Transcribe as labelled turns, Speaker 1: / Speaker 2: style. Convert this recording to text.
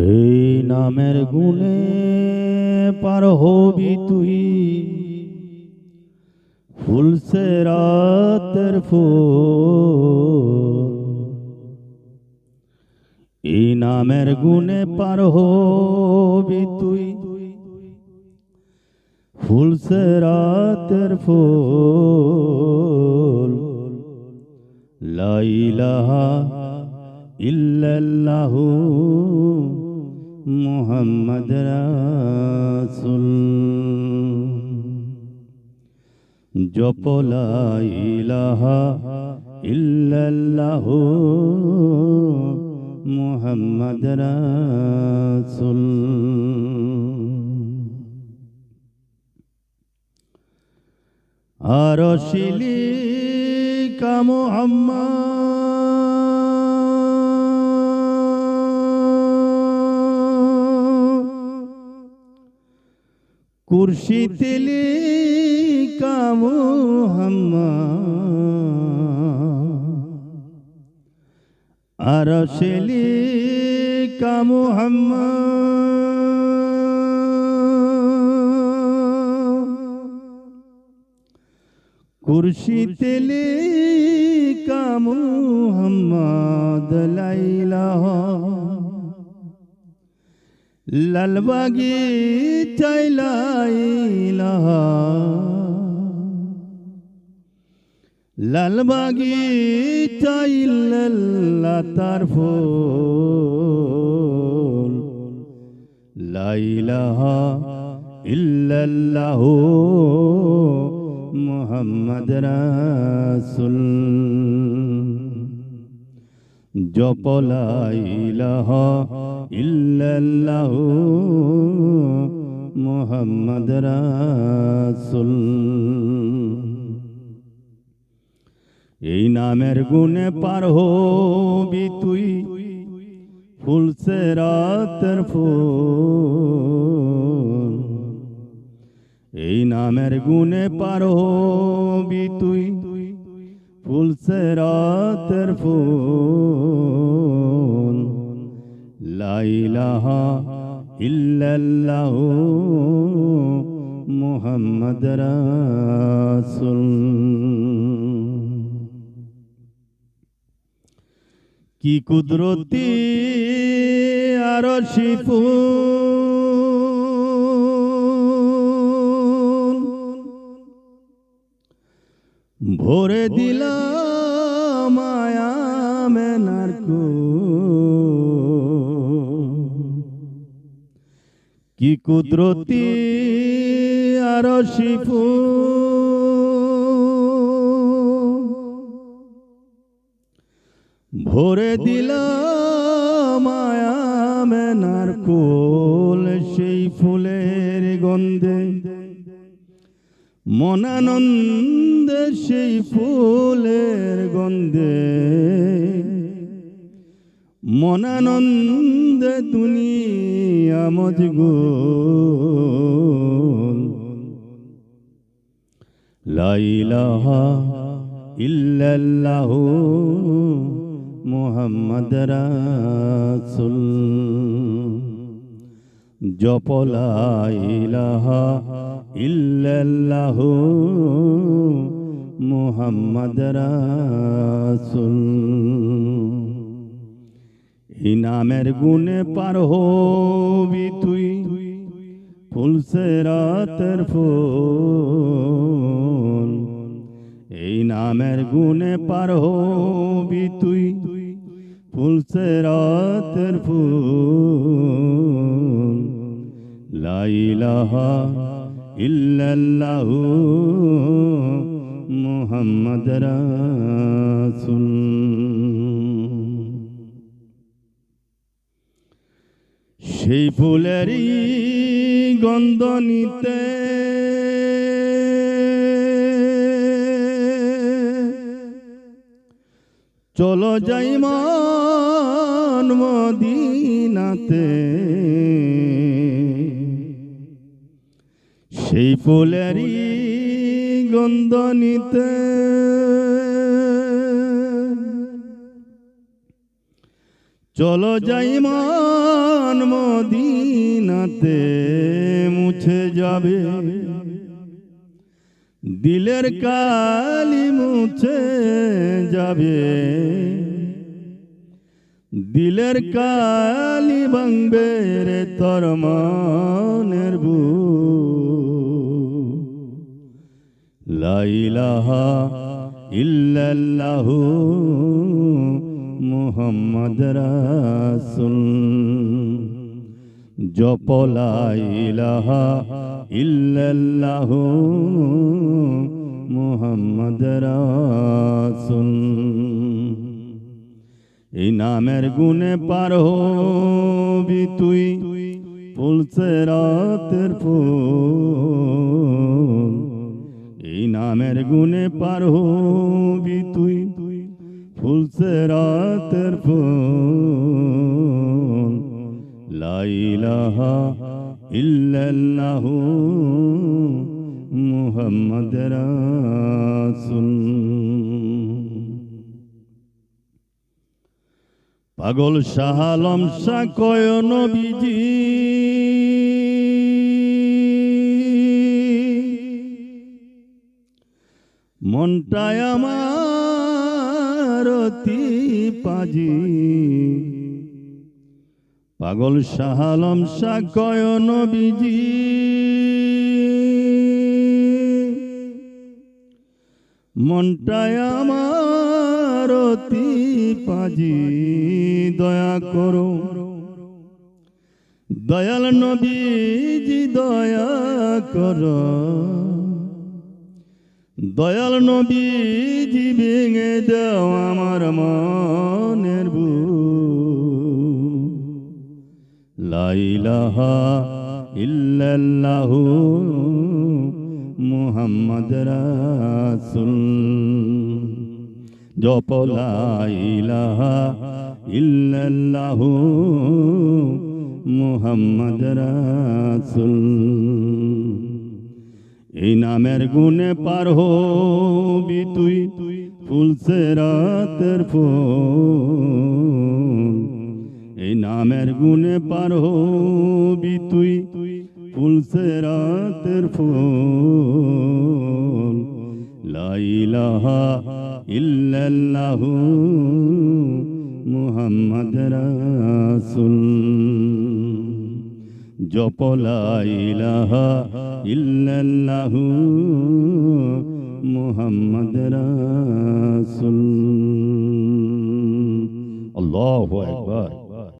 Speaker 1: এই নামের গুণে পার হবি তুই। ফুলসে রাতের ফুল। এই নামের গুণে পার হবি তুই। ফুলসে রাতের ফুল। লাইলাহা ইল্লাল্লাহু। মুহাম্মদ রাসূল। জপ লা ইলাহা ইল্লাল্লাহু মুহাম্মদ রাসূল। আর শিলি কামো কুরশি তেলি কামো হাম্মা। আর শিলি কামো হাম্মা। কুরশি তেলে কামু হাম্মাদ লাইলাহ লালবাগি চাইলাইলাহ লালবাগি চাইল্লা তার ফুল লাইলাহা ইল্লাল্লাহু মুহাম্মদ রাসূল জপ লা ইলাহা ইল্লাল্লাহু মুহাম্মদ রাসূল। এই নামের গুণে পার হবি তুই ফুলসে রাতের ফুল। এই নামের গুণে পার হবি তুই ফুলসে রাতের ফুল। লাইলাহা ইল্লাল্লাহু মুহাম্মদ রাসূল কি কুদরতি আর শিফুল ভরে দিলাম কি কুদরতি আর শিফু ভরে দিলাম মায়া কোল সেই ফুলের গন্ধে। মনানন্দে সেই ফুলের গন্ধে। মনানন্দে মজগুল লাইলাহা ইল্লাল্লাহু মুহাম্মদ রাসূল। জপ লা ইলাহা ইল্লাল্লাহু মুহাম্মদ রাসূল। এই নামের গুণে পার হবি তুই। ফুলসে রাতের ফুল। এই নামের গুণে পার হবি তুই। ফুলসে রাতের ফুল। লাইলাহা ইল্লাল্লাহু মুহাম্মদ রাসূল। সেই ফুলেরই গন্ধ নিতে। চলো যাই মান মদিনাতে। সেই ফুলেরই গন্ধ নিতে। চলো যাই মান মদিনাতে মুছে যাবে। দিলের কালি মুছে যাবে। দিলের কালি ভাঙবে রে তোর মনের বু লাইলাহা মুহাম্মদ রাসূল। জপ লাইলাহা ইল্লাল্লাহু মুহাম্মদ রাসূল। এই নামের গুণে পার হবি তুই, ফুলছে রাতের ফুল। এই নামের গুণে পার হবি তুই, ফুলছে রাতের ফুল। লাইলাহা ইল্লাল্লাহু মুহাম্মদ রাসূল। পাগল শাহালম শাহ কয় নবীজি মনটায় আমার অতি পাজি। পাগল শাহালম শাহ কয় নবীজি। মনটায় আমার অতি পাজি, দয়া করো। দয়াল নবীজি, দয়া করো। দয়াল নবীজি ভেঙে দাও আমার মনের বু লাইলাহা ইল্লাল্লাহু মুহাম্মদ রাসূল। জপ লাইলাহা ইল্লাল্লাহু মুহাম্মদ রাসূল। এই নামের গুণে পার হবি তুই ফুলসে রাতের ফুল। এই নামের গুণে পার হবি তুই। ফুলসে রাতের ফুল। লাইলাহা ইল্লাল্লাহু মুহাম্মদ রাসূল। জপ লাইলাহা ইল্লাল্লাহু মুহাম্মদ রাসূল। আল্লাহু আকবার।